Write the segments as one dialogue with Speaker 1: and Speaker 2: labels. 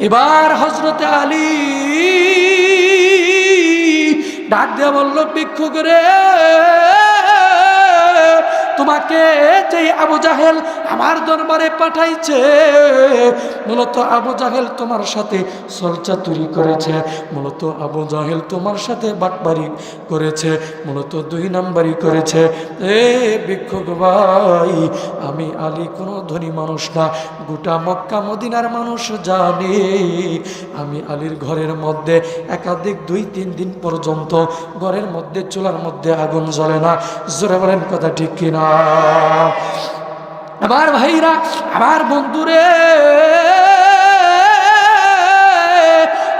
Speaker 1: এবার হজরতে আলী ডাক দেওয়া বলল ভিক্ষু করে তোমাকে যে আবু জাহেল আমার দরবারে পাঠাইছে। মূলত আবু জাহেল তোমার সাথে সলচা তৈরি করেছে। মূলত আবু জাহেল তোমার সাথে বাটবারি করেছে। মূলত দুই নাম্বারই করেছে। এ ভিক্ষুক ভাই, আমি আলী কোনো ধনী মানুষ না। গোটা মক্কা মদিনার মানুষ জানে। আমি আলীর ঘরের মধ্যে একাধিক দুই, তিন দিন পর্যন্ত ঘরের মধ্যে, চুলার মধ্যে আগুন জ্বলে না। জোরে বলেন কথা ঠিক কিনা? আমার ভাইরা আমার বন্ধুরে।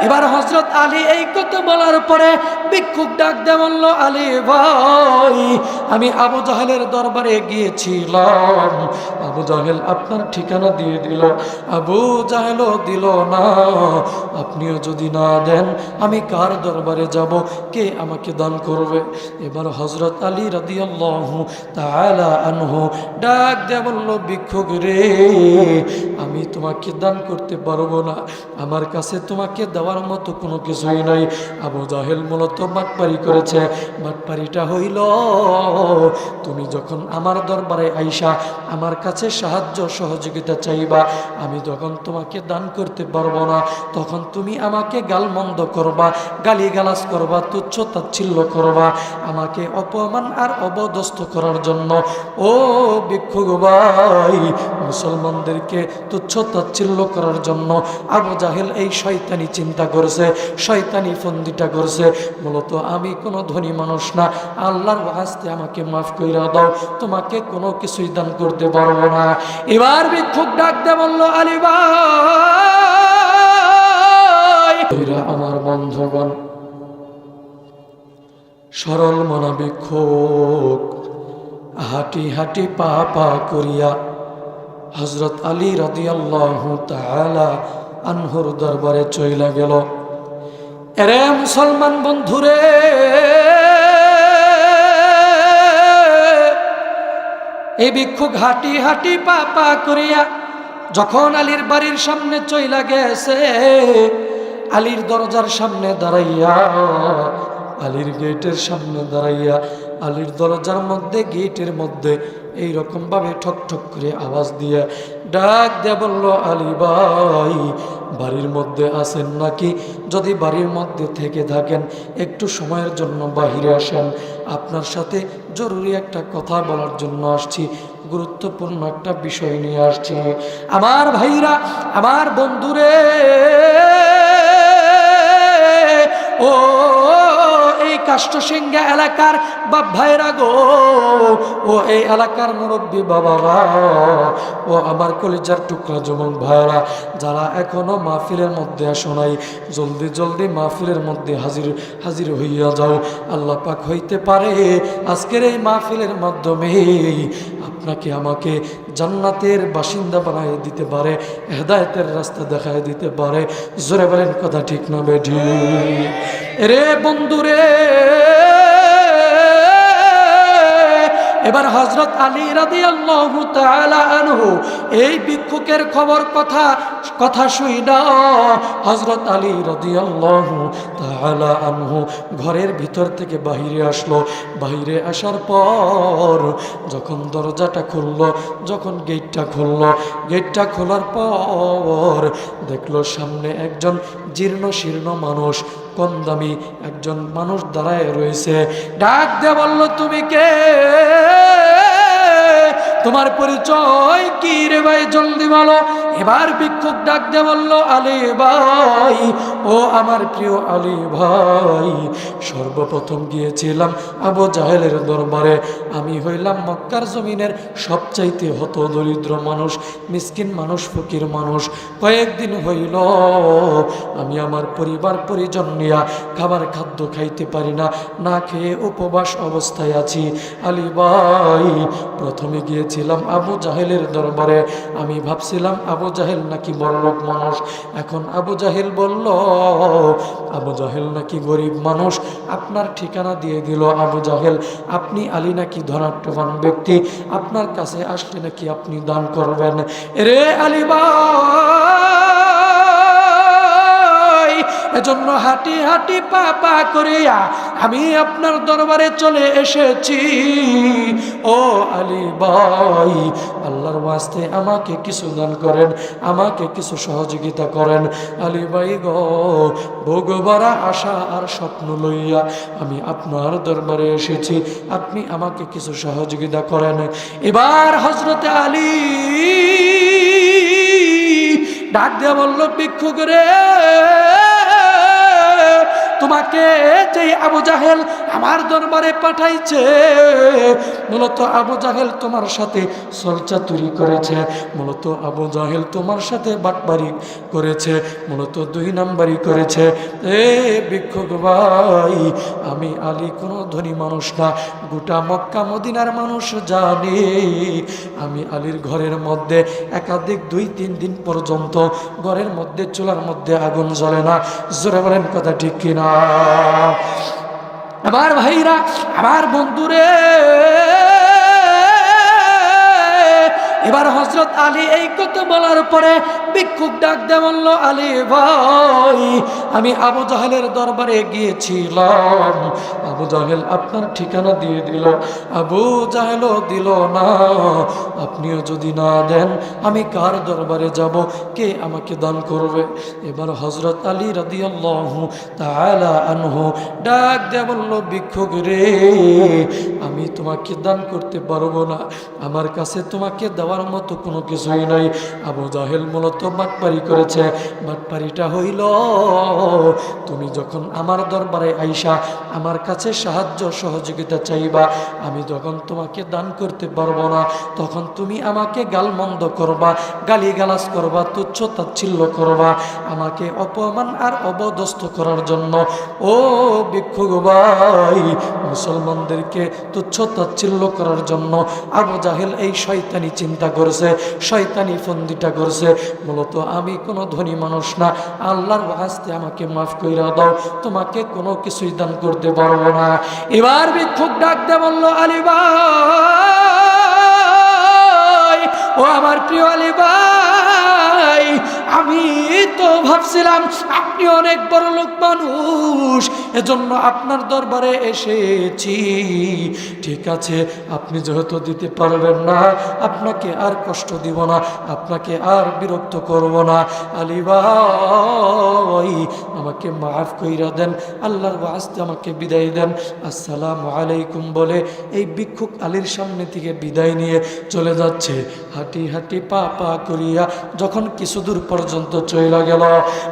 Speaker 1: এবার হজরত আলী এই কথা বলার পরে ভিক্ষুক ডাক দে বলল, আলী ভাই আমি আবু জাহেলের দরবারে গিয়েছিলাম। আবু জাহেল আপনার ঠিকানা দিয়ে দিল। আবু জাহেলও দিল না। আপনিও যদি না দেন, আমি কার দরবারে যাব? কে আমাকে দান করবে? এবার হজরত আলী রাদিয়াল্লাহু তাআলা আনহু ডাক দে বলল, ভিক্ষুক রে, আমি তোমাকে দান করতে পারব না। আমার কাছে তোমাকে দেওয়ার মতো কোনো কিছুই নাই। আবু জাহেল মূলত বাটপারি করেছে। বাটপারিটা হইল তুমি যখন আমার দরবারে আইসা আমার কাছে সাহায্য সহযোগিতা চাইবা, আমি যখন তোমাকে দান করতে পারব না, তখন তুমি আমাকে গালমন্দ করবা গালি গালাজ করবা, তুচ্ছ তাচ্ছিল্য করবা, আমাকে অপমান আর অবদস্ত করার জন্য। ও ভিক্ষুক ভাই, মুসলমানদেরকে তুচ্ছ তাচ্ছিল্য করার জন্য আবু জাহেল এই শয়তানি চিন্তা করছে, শয়তানি ফন্দিটা করছে। মূলত আমি কোনো ধনী মানুষ না, আল্লাহর হাসতে আমাকে মাফ কইরা দাও, তোমাকে কোনো কিছুই দান করতে পারব না। এবার ভিক্ষুক ডাক দে বলল, আলী ভাই! এরা আমার বন্ধগণ, সরল মনা ভিক্ষুক, হাঁটি হাঁটি পা পা করিয়া হজরত আলী রাদিয়াল্লাহু তাআলা আনহুর দরবারে চইলা গেল। এরে মুসলমান বন্ধুরে এই ভিক্ষুক হাঁটি হাঁটি পা পা করিয়া যখন আলীর বাড়ির সামনে চইলা গেছে, আলীর দরজার সামনে দাঁড়াইয়া, আলীর গেটের সামনে দাঁড়াইয়া, আলীর দরজার মধ্যে, গেটের মধ্যে এই রকমভাবে ঠক ঠক করে আওয়াজ দিয়ে ডাক দিয়ে বলল, আলী ভাই, বাড়ির মধ্যে আছেন নাকি? যদি বাড়ির মধ্যে থেকে থাকেন, একটু সময়ের জন্য বাহিরে আসেন। আপনার সাথে জরুরি একটা কথা বলার জন্য আসছি, গুরুত্বপূর্ণ একটা বিষয় নিয়ে আসছি। আমার ভাইরা, আমার বন্ধুরে, ও কাষ্টসিংহা এলাকার বাপ ভাইরা গো। ও এই এলাকার মুরব্বী বাবারা, ও আমার কলিজার টুকরা যুবক ভাইরা যারা এখনও মাহফিলের মধ্যে আসো নাই, জলদি জলদি মাহফিলের মধ্যে হাজির হাজির হইয়া যাও। আল্লাহ পাক হইতে পারে আজকের এই মাহফিলের মাধ্যমে আপনাকে আমাকে জান্নাতের বাসিন্দা বানাই দিতে পারে, হেদায়তের রাস্তা দেখায় দিতে পারে। জোরে বলেন কথা ঠিক না বেঠি। রে বন্ধুরে এবার হজরত আলী রাদি আল্লাহ আনহু এই ভিক্ষুকের খবর কথা কথা শুই না। হজরত আলী রাদি আল্লাহ আনহু ঘরের ভিতর থেকে বাহিরে আসলো। বাহিরে আসার পর যখন দরজাটা খুললো, যখন গেটটা খুললো, গেটটা খোলার পর দেখল সামনে একজন জীর্ণ শীর্ণ মানুষ কম দামি একজন মানুষ দাঁড়ায় রয়েছে। ডাক দে বলল, তুমি কে? তোমার পরিচয় কি রে ভাই? জলদি বলো। এবার ভিক্ষুক ডাক দিয়ে বলল, আলী ভাই, ও আমার প্রিয় আলী ভাই, সর্বপ্রথম গিয়েছিলাম আবু জাহেলের দরবারে। আমি হইলাম মক্কার জমিনের সবচাইতে হত দরিদ্র মানুষ, মিসকিন মানুষ, ফকির মানুষ। কয়েকদিন হইল, আমি আমার পরিবার, পরিজন নিয়া খাবার, খাদ্য খাইতে পারি না না খেয়ে উপবাস অবস্থায় আছি। আলী ভাই, প্রথমে গিয়েছিলাম আবু জাহেলের দরবারে। আমি ভাবছিলাম, আবু জাহেল নাকি বড়লোক মানুষ? এখন আবু জাহেল বলল, আবু জাহেল নাকি গরিব মানুষ? আপনার ঠিকানা দিয়ে দিল আবু জাহেল। আপনি আলী নাকি ধনাট্যবান ব্যক্তি? আপনার কাছে আসলে নাকি আপনি দান করবেন? রে আলী এজন্য হাঁটি হাঁটি পা পা করিয়া আমি আপনার দরবারে চলে এসেছি। ও আলী ভাই, আল্লাহর ওয়াস্তে আমাকে কিছু দান করেন, আমাকে কিছু সহযোগিতা করেন। আলী ভাই গো ভোগবারা আশা আর স্বপ্ন লইয়া আমি আপনার দরবারে এসেছি, আপনি আমাকে কিছু সহযোগিতা করেন। এবার হজরতে আলী ডাক দেওয়া বলল ভিক্ষুক রে তোমাকে যেই আবু জাহেল আমার দরবারে পাঠাইছে। মূলত আবু জাহেল তোমার সাথে সলচাতুরি করেছে। মূলত আবু জাহেল তোমার সাথে বাটবারি করেছে। মূলত দুই নাম্বারই করেছে। এ ভিক্ষুক ভাই, আমি আলী কোনো ধনী মানুষ না। গোটা মক্কা মদিনার মানুষ জানে। আমি আলীর ঘরের মধ্যে একাধিক দুই, তিন দিন পর্যন্ত ঘরের মধ্যে, চুলার মধ্যে আগুন জ্বলে না। জোরে বলেন কথা ঠিক কিনা? আমার ভাইরা আমার বন্ধুরে। এবার হজরত আলী এই কথা বলার পরে ভিক্ষুক ডাক দেওয়া বলল, আলী ভাই আমি আবু জাহেলের দরবারে গিয়েছিলাম। আবু জাহেল আপনার ঠিকানা দিয়ে দিল। আবু জাহেলও দিল না। আপনিও যদি না দেন, আমি কার দরবারে যাব? কে আমাকে দান করবে? এবার হজরত আলী রাদিয়াল্লাহু তাআলা আনহু ডাক দে বলল, ভিক্ষুক রে, আমি তোমাকে দান করতে পারব না। আমার কাছে তোমাকে দেওয়ার মতো কোনো কিছুই নাই। আবু জাহেল মূলত বাটপারি করেছে। বাটপারিটা হইল তুমি যখন আমার দরবারে আইসা আমার কাছে সাহায্য সহযোগিতা চাইবা, আমি যখন তোমাকে দান করতে পারব না, তখন তুমি আমাকে গালমন্দ করবা গালি গালাজ করবা, তুচ্ছ তাচ্ছিল্য করবা, আমাকে অপমান আর অবদস্ত করার জন্য। ও ভিক্ষুক ভাই, মুসলমানদেরকে তুচ্ছ তাচ্ছিল্য করার জন্য আবু জাহেল এই শয়তানি চিন্তা করছে, শয়তানি ফন্দিটা করছে। মূলত আমি কোনো ধনী মানুষ না, আল্লাহর হাসতে আমাকে মাফ কইরা দাও, তোমাকে কোনো কিছুই দান করতে পারব না। এবার ভিক্ষুক ডাক দে বলল, আলী ভাই, ও আমার প্রিয় আলী ভাই, আমি তো ভাবছিলাম আপনি অনেক বড় লোক মানুষ এজন্য আপনার দরবারে এসেছি। ঠিক আছে, আপনি যেহেতু দিতে পারবেন না, আপনাকে আর কষ্ট দিব না, আপনাকে আর বিরক্ত করব না। আলী ভাই, আমাকে মাফ কইরা দেন, আল্লাহর বাস্তে আমাকে বিদায় দেন। আসসালামু আলাইকুম বলে এই ভিক্ষুক আলীর সামনে থেকে বিদায় নিয়ে চলে যাচ্ছে। হাঁটি হাঁটি পা পা করিয়া যখন কিছু দূর পর্যন্ত চলে গেল,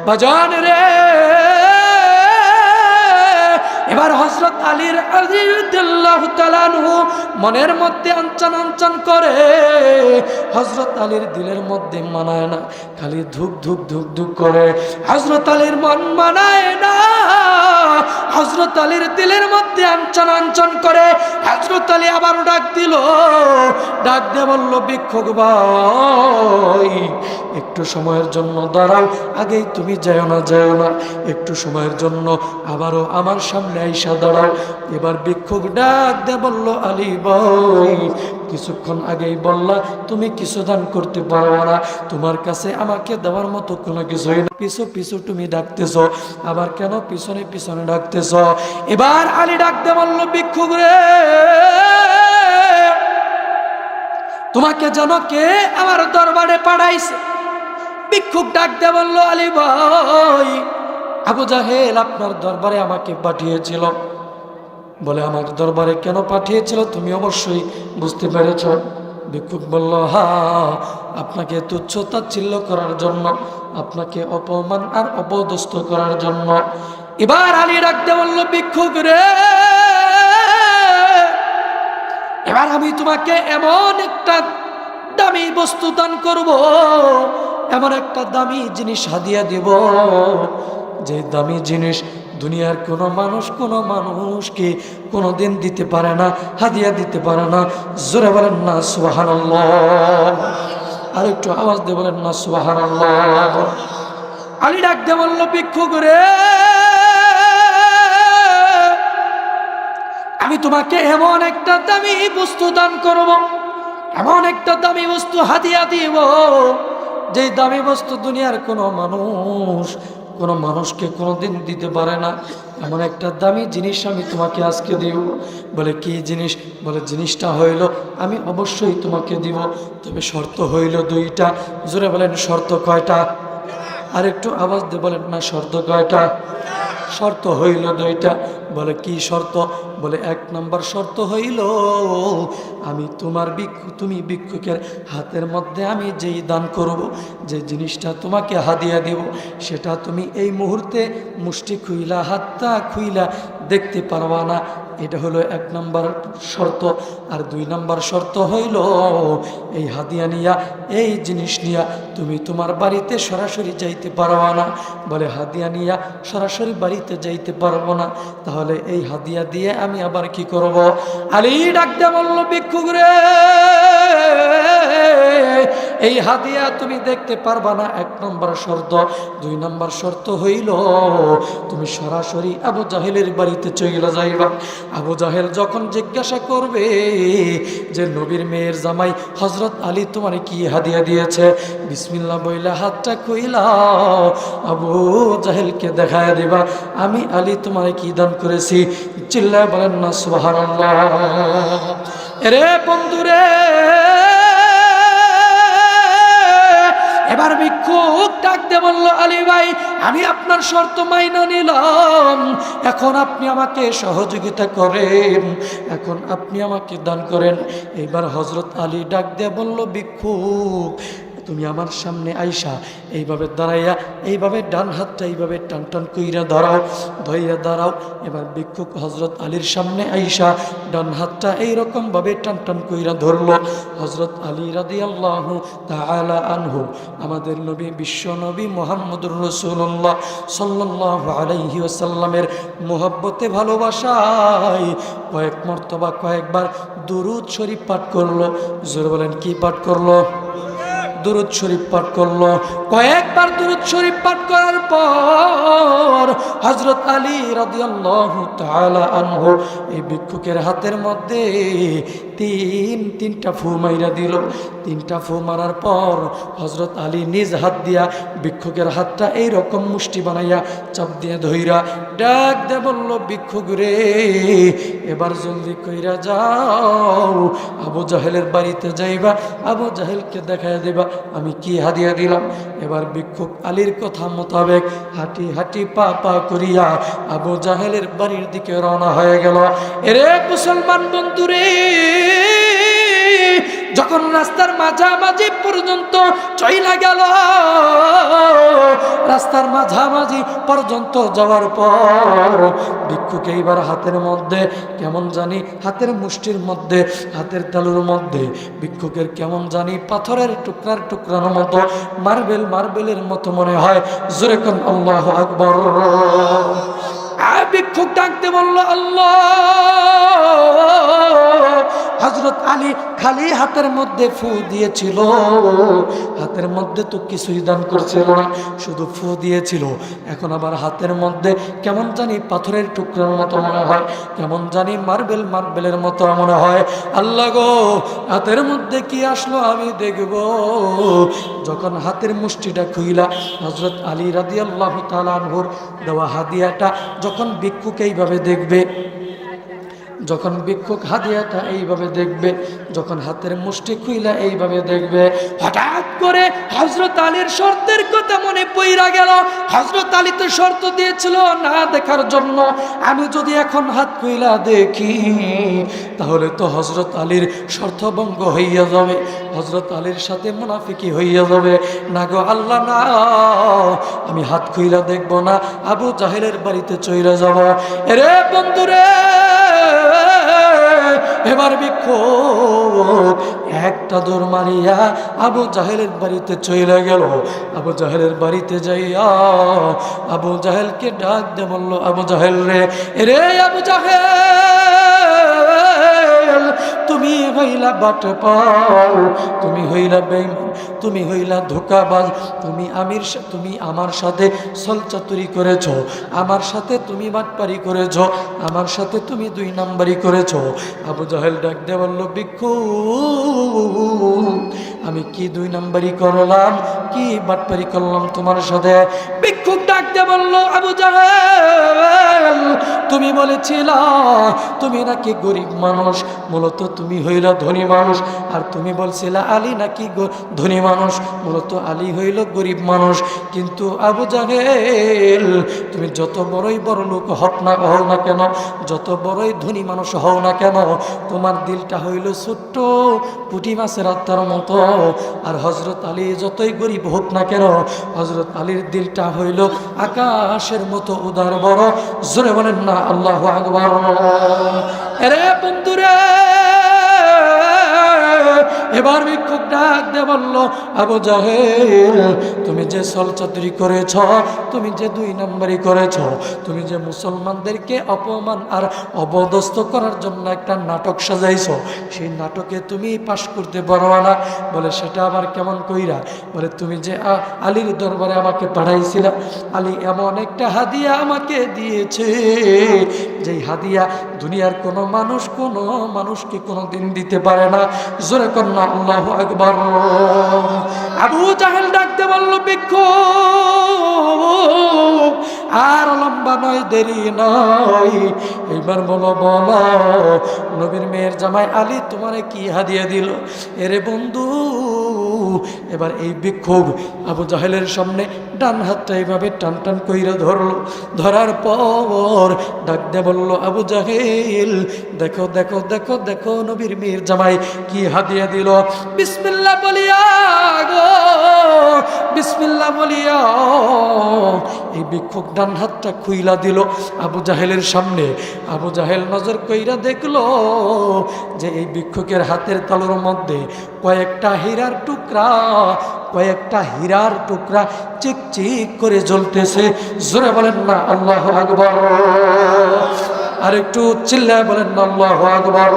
Speaker 1: বাজান রে! এবার হজরত আলীর মনের মধ্যে আঞ্চন আঞ্চন করে হজরত আলীর দিলের মধ্যে মানায় না, খালি ধুক ধুক ধুক ধুক করে। হজরত আলীর মন মানায় না হজরত আলীর দিলের মধ্যে আঞ্চন আঞ্চন করে হজরত আলী আবার ডাক দিল, ডাক দিয়ে বলল, ভিক্ষুক ভাই, একটু সময়ের জন্য দাঁড়াও, আগেই তুমি যাও না যাও না, একটু সময়ের জন্য আবারও আমার সামনে আইসা দাঁড়াও। এবার ভিক্ষুক ডাক দে বলল, আলী ভাই, কিছুক্ষণ আগেই বললা, তুমি কিছু দান করতে পারো না, তোমার কাছে আমাকে দেওয়ার মতো কোনো কিছুই না। পিছু পিছু তুমি ডাকতেছ, আবার কেন পিছনে পিছনে ডাকতেছ? এবার আলী ডাকতে বলল, ভিক্ষুক রে, তোমাকে যেন কে আমার দরবারে পাঠাইছে? ভিক্ষুক ডাক দে বলল, আলী ভাই, আবু জাহেল আপনার দরবারে আমাকে পাঠিয়েছিল। বলে, আমার দরবারে কেন পাঠিয়েছিল তুমি অবশ্যই বুঝতে পেরেছ। ভিক্ষুক বলল, হা, আপনাকে তুচ্ছ তাচ্ছিল্য করার জন্য, আপনাকে অপমান আর অপদস্থ করার জন্য। এবার আলী ডাকতে বলল, ভিক্ষুক রে, এবার আমি তোমাকে এমন একটা দামি বস্তু দান করব, এমন একটা দামি জিনিস হাদিয়া দিব, যে দামি জিনিস দুনিয়ার কোনো মানুষ, কোনো মানুষকে কোনো দিন দিতে পারে না, হাদিয়া দিতে পারে না। জোরে বলেন না সুবাহান আর একটু আওয়াজ দিয়ে বলেন না সুবাহান আলী ডাক দিয়ে বলল, ভিক্ষুক রে আমি তোমাকে এমন একটা দামি বস্তু দান করব, এমন একটা দামি বস্তু হাতিয়া দিব, যে দামি বস্তু দুনিয়ার কোনো মানুষ, কোনো মানুষকে কোনো দিন দিতে পারে না। এমন একটা দামি জিনিস আমি তোমাকে আজকে দিব। বলে, কি জিনিস? বলে, জিনিসটা হইল, আমি অবশ্যই তোমাকে দিব। তবে শর্ত হইল দুইটা। জোরে বলেন, শর্ত কয়টা? আর একটু আওয়াজ দিয়ে বলেন, না, শর্ত কয়টা? শর্ত হইল দুইটা। বলে, কি শর্ত? বলে, এক নম্বর শর্ত হইল, আমি তোমার ভিক্ষু, তুমি ভিক্ষুকের হাতের মধ্যে আমি যেই দান করব, যে জিনিসটা তোমাকে হাদিয়া দিব, সেটা তুমি এই মুহূর্তে মুষ্টি খুইলা, হাতটা খুইলা দেখতে পারবা না। এটা হলো এক নম্বর শর্ত। আর দুই নম্বর শর্ত হইল, এই হাদিয়া নিয়া, এই জিনিস নিয়া তুমি তোমার বাড়িতে সরাসরি যাইতে পারবা না। বলে হাদিয়া নিয়া সরাসরি বাড়িতে যাইতে পারব না। তাহলে এই হাদিয়া দিয়ে আমি আবার কি করব? আলী ডাকতে বলল ভিক্ষুক রে এই হাদিয়া তুমি দেখতে পারবা না। এক নম্বর শর্ত, দুই নম্বর শর্ত হইল, তুমি সরাসরি আবু জাহেলের বাড়িতে চলে যাইবা। আবু জাহেল যখন জিজ্ঞাসা করবে যে, নবীর মেয়ের জামাই হজরত আলী তোমার কি হাদিয়া দিয়েছে? বিসমিল্লা বইলা হাতটা কইলা আবু জাহেলকে দেখায় দিবা, আমি আলী তোমার কি দান করেছি? চিল্লা বলেন, না সুবাহ রে বন্ধুরে! এবার ভিক্ষুক ডাকতে বলল, আলী ভাই, আমি আপনার শর্ত মাইনা নিলাম। এখন আপনি আমাকে সহযোগিতা করেন। এখন আপনি আমাকে দান করেন। এবার হজরত আলী ডাক দিয়ে বলল, ভিক্ষুক তুমি আমার সামনে আইসা এইভাবে দাঁড়াইয়া, এইভাবে ডান হাতটা এইভাবে টান টান কইরা দাঁড়াও ধইয়া দাঁড়াও। এবার ভিক্ষুক হজরত আলীর সামনে আইসা ডান হাতটা এইরকমভাবে টান টান কইরা ধরলো। হজরত আলী রাদি আল্লাহ আনহু, আমাদের নবী, বিশ্ব নবী মোহাম্মদুর রসুল্লাহ সাল্লাহ আলাইহি ওসাল্লামের মোহব্বতে ভালোবাসায় কয়েক মর্তবা কয়েকবার দুরুদ শরীফ পাঠ করল। জোর বলেন, কি পাঠ করল? দুরুদ শরীফ পাঠ করল। কয়েকবার দুরুদ শরীফ পাঠ করার পর হজরত আলী রাদিয়াল্লাহু তাআলা আনহু এই ভিক্ষুকের হাতের মধ্যে তিন, তিনটা ফু মাইরা দিল। তিনটা ফু মারার পর হজরত আলী নিজ হাত দিয়া ভিক্ষুকের হাতটা এই রকম মুষ্টি বানাইয়া চাপ দিয়ে ধইরা ডাক দে বলল, ভিক্ষুক রে, এবার জলদি কইরা যাও। আবু জাহেলের বাড়িতে যাইবা, আবু জাহেলকে দেখায় দেবা, আমি কি হাদিয়া দিলাম? এবার ভিক্ষুক আলীর কথা মোতাবেক হাঁটি হাঁটি পা পা করিয়া আবু জাহেলের বাড়ির দিকে রওনা হয়ে গেল। এরে মুসলমান বন্ধুরে যখন রাস্তার মাঝামাঝি পর্যন্ত চইলা গেল, রাস্তার মাঝামাঝি পর্যন্ত যাওয়ার পর ভিক্ষুকে এইবার হাতের মধ্যে, কেমন জানি হাতের মুষ্টির মধ্যে, হাতের তালুর মধ্যে, ভিক্ষুকের কেমন জানি পাথরের টুকরার টুকরার মতো, মার্বেল মার্বেলের মতো মনে হয়, জোরে কোন, আল্লাহ আকবর। ভিক্ষুক ডাকতে বলল, আল্লাহ হজরত আলী খালি হাতের মধ্যে ফু দিয়েছিল। হাতের মধ্যে তো কিছুই দান করছিল না, শুধু ফু দিয়েছিল। এখন আবার হাতের মধ্যে কেমন জানি পাথরের টুকরার মতো মনে হয়, কেমন জানি মার্বেল মার্বেলের মতো মনে হয়। আল্লাহ গো, হাতের মধ্যে কি আসলো আমি দেখব। যখন হাতের মুষ্টিটা খুইলা হজরত আলী রাদি আল্লাহ তালানহুর দেওয়া হাদিয়াটা যখন ভিক্ষুক এইভাবে দেখবে যখন ভিক্ষুক হাদিয়াটা এইভাবে দেখবে, যখন হাতের মুষ্টি খুইলা এইভাবে দেখবে, হঠাৎ করে হজরত আলীর শর্তের কথা মনে পইরা গেল। হজরত আলী তো শর্ত দিয়েছিল না দেখার জন্য। আমি যদি এখন হাত খুইলা দেখি, তাহলে তো হজরত আলীর শর্তভঙ্গ হইয়া যাবে হজরত আলীর সাথে মুনাফিকি হইয়া যাবে। না গো আল্লাহ, না, আমি হাত খুইলা দেখব না, আবু জাহেলের বাড়িতে চইরা যাব। এরে বন্ধুরে! এবার বিক্ষোভ। একটা দৌড় মারিয়া আবু জাহেলের বাড়িতে চলে গেল। আবু জাহেলের বাড়িতে যাইয়া আবু জাহেলকে ডাক দে বলল, আবু জাহেল রে রে আবু জাহেল তুমি হইলা বাট পাও তুমি হইলা বেইমান, তুমি হইলা ধোকাবাজ, তুমি আমির তুমি আমার সাথে সলচাতুরি করেছ, আমার সাথে তুমি বাটপারি করেছ, আমার সাথে তুমি দুই নাম্বারি করেছ। আবু জাহেল ডাক দিয়ে বলল, ভিক্ষু, আমি কি দুই নাম্বারি করলাম? কি বাটপারি করলাম তোমার সাথে? ভিক্ষুক ডাক দে বলল, আবু জাহেল, তুমি বলেছিল, তুমি নাকি গরিব মানুষ, মূলত তুমি হইল ধনী মানুষ। আর তুমি বলছিলা, আলী নাকি ধনী মানুষ? মূলত আলী হইল গরিব মানুষ। কিন্তু আবু জাহেল, তুমি যত বড়ই বড় লোক হক না, হও না কেন? যত বড়ই ধনী মানুষ হও না কেন? তোমার দিলটা হইল ছোট্ট পুঁটি মাছের আত্মার মতো। আর হজরত আলী যতই গরিব হোক না কেন হজরত আলীর দিলটা হইল আকাশের মতো উদার বড়। জোরে বলেন না, আল্লাহ আকবার। এরে বন্ধুরে! এবার ভিক্ষুক ডাক দে বলল, আবু জাহেল, তুমি যে সলচাতুরি করেছ, তুমি যে দুই নম্বরই করেছ, তুমি যে মুসলমানদেরকে অপমান আর অবদস্ত করার জন্য একটা নাটক সাজাইছ, সেই নাটকে তুমি পাশ করতে পারো না বলে, সেটা আবার কেমন কইরা? বলে, তুমি যে আলীর দরবারে আমাকে পাঠাইছিলা, আলী এমন একটা হাদিয়া আমাকে দিয়েছে, যেই হাদিয়া দুনিয়ার কোনো মানুষ কোনো মানুষকে কোনো দিন দিতে পারে না। জোরে কন্যা আল্লাহ আকবর। আবু জাহেল ডাকতে বলল বিক্ষু আর লম্বা নয়, দেরি নয়। এইবার বলো বলো, নবীর মেয়ের জামাই আলী তোমারে কি হাদিয়া দিল? এরে বন্ধু, এবার এই বিক্ষোভ আবু জাহেলের সামনে ডান হাতটা এইভাবে টান টান কইরা ধরলো। ধরার পর ডাক দে বলল, আবু জাহেল, দেখো দেখো দেখো দেখো নবীর মেয়ের জামাই কি হাদিয়া দিল। বিসমিল্লাহ বলিয়া গো বিসমিল্লাহ বলিয়া, এই বিক্ষোভ ডান হাতটা খুইলা দিল। আবু জাহেলের সামনে, আবু জাহেল নজর কইরা দেখল যে এই ভিক্ষুকের হাতের তালুর মধ্যে কয়েকটা হীরার টুকরা, কয়েকটা হীরার টুকরা চিক চিক করে জ্বলতেছে। জোরে বলেন না, আল্লাহ আকবর। আর একটু চিল্লায় বলেন না, আল্লাহ আকবর।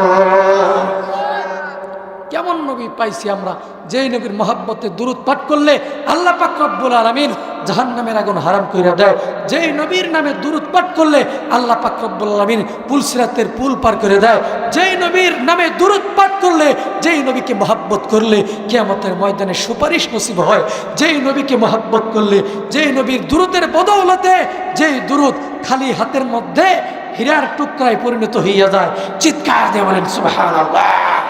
Speaker 1: কেমন নবী পাইছি আমরা? যেই নবীর মহাব্বতে দূরত পাঠ করলে আল্লাহ পাক রব্বুল আলামিন জাহান্নামের আগুন হারাম কইরা দেয়। যেই নবীর নামে দূরত পাঠ করলে আল্লাহ পাক রব্বুল আলামিন পুলসিরাতের পুল পার করে দেয়। যেই নবীর নামে দূরত পাঠ করলে যেই নবীকে মহাব্বত করলে কিয়ামতের ময়দানে সুপারিশ নসিব হয়। যেই নবীকে মহাব্বত করলে যেই নবীর দূরতের বদৌলতে যেই দূরত খালি হাতের মধ্যে হীরার টুকরায় পরিণত হইয়া যায়। চিৎকার দিয়ে বলেন সুবহানাল্লাহ।